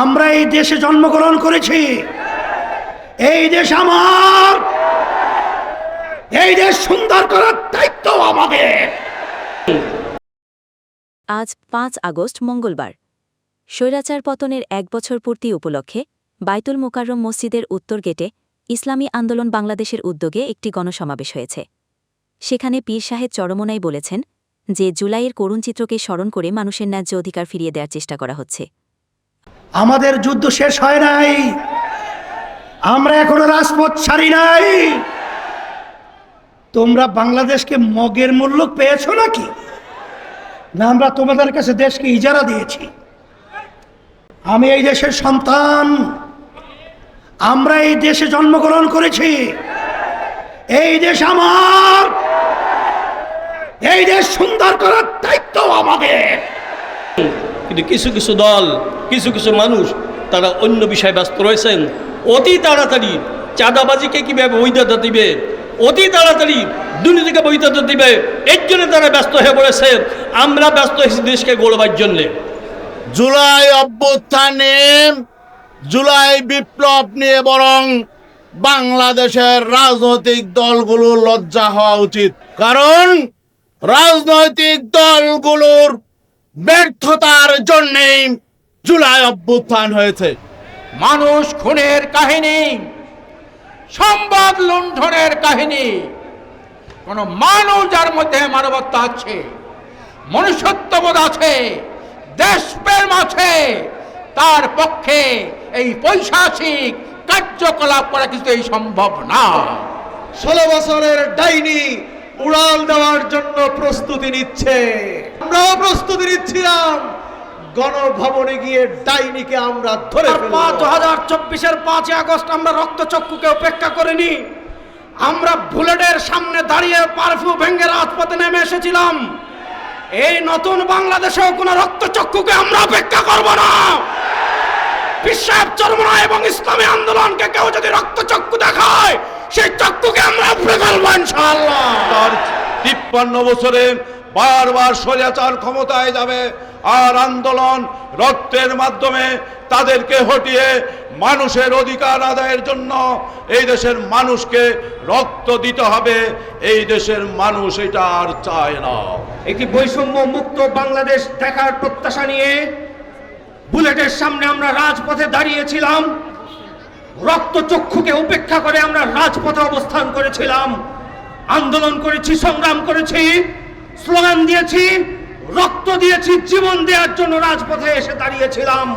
আমরা এই দেশে জন্মগ্রহণ করেছি। এই দেশ আমার। এই দেশ সুন্দর করার দায়িত্ব আমাদের। আজ পাঁচ আগস্ট মঙ্গলবার। স্বৈরাচার পতনের এক বছর পূর্তি উপলক্ষে বাইতুল মোকাররম মসজিদের উত্তর গেটে ইসলামী আন্দোলন বাংলাদেশের উদ্যোগে একটি গণসমাবেশ হয়েছে। সেখানে পীর সাহেব চরমোনাই বলেছেন যে জুলাইয়ের করুণ চিত্রকে স্মরণ করে মানুষের ন্যায্য অধিকার ফিরিয়ে দেওয়ার চেষ্টা করা হচ্ছে। আমাদের যুদ্ধ শেষ হয় নাই। আমরা এখনও রাজপথ ছাড়ি নাই। তোমরা বাংলাদেশকে মগের মূল্য পেয়েছ নাকি? না, আমরা তোমাদের কাছে দেশকে ইজারা দিয়েছি। আমি এই দেশের সন্তান। আমরা এই দেশে জন্মগ্রহণ করেছি। এই দেশ আমার। এই দেশ সুন্দর করার দায়িত্ব আমাদের। কিন্তু কিছু কিছু দল কিছু কিছু মানুষ তারা অন্য বিষয়ে ব্যস্ত রয়েছেন। অতি তাড়াতাড়ি চাঁদাবাজিকে কীভাবে বৈধতা দিবে? অতি তাড়াতাড়ি দুর্নীতিকে বৈধতা দিবে? এর জন্য তারা ব্যস্ত হয়ে পড়েছে। আমরা ব্যস্ত হয়েছি দেশকে গড়বার জন্যে। জুলাই অভ্যুত্থানে, জুলাই বিপ্লব নিয়ে বরং বাংলাদেশের রাজনৈতিক দলগুলো লজ্জা হওয়া উচিত। কারণ রাজনৈতিক দলগুলোর ব্যর্থতার জন্যেই জুলাই অভ্যুত্থান হয়েছে। মানুষ খুনের কাহিনী সংবাদ লুণ্ঠনের কাহিনী কোন মানুষ যার মধ্যে মানবত্ব আছে মনুষ্যত্ববোধ আছে দেশপ্রেম আছে তার পক্ষে এই পৈশাচিক কার্যকলাপ করা কিছুই সম্ভব না। ষোলো বছরের ডাইনি উড়াল দেওয়ার জন্য প্রস্তুতি নিচ্ছে। আমরাও প্রস্তুতি নিচ্ছিলাম। গণভবনে গিয়ে ডাইনিকে আমরা ধরে পাঁচ হাজার চব্বিশের পাঁচই আগস্ট আমরা রক্তচক্ষুকে উপেক্ষা করিনি। আমরা বুলেটের সামনে দাঁড়িয়ে পারফিউ ভেঙ্গে রাজপথে নেমে এসেছিলাম। এই নতুন বাংলাদেশেও কোনো রক্তচক্ষুকে আমরা অপেক্ষা করব না। বিশ্বাস চরমনা এবং ইসলামী আন্দোলনকে কেউ যদি রক্তচক্ষু দেখায় সেই চক্ষুকে আমরা উপরে ফেলব ইনশাআল্লাহ। তিপ্পান্ন বছরে বারবার স্বৈরাচার ক্ষমতায় যাবে। আর আন্দোলন রক্তের মাধ্যমে তাদেরকে হটিয়ে মানুষের অধিকার আদায়ের জন্য এই দেশের মানুষকে রক্ত দিতে হবে। এই দেশের মানুষ এটা আর চায় না। একটি বৈষম্য মুক্ত বাংলাদেশ দেখার প্রত্যাশা নিয়ে বুলেটের সামনে আমরা রাজপথে দাঁড়িয়েছিলাম। রক্তচক্ষুকে উপেক্ষা করে আমরা রাজপথে অবস্থান করেছিলাম। আন্দোলন করেছি, সংগ্রাম করেছি, স্লোগান দিয়েছি। রক্ত দিয়েছি জীবন দেওয়ার জন্য রাজপথে এসে দাঁড়িয়েছিলাম।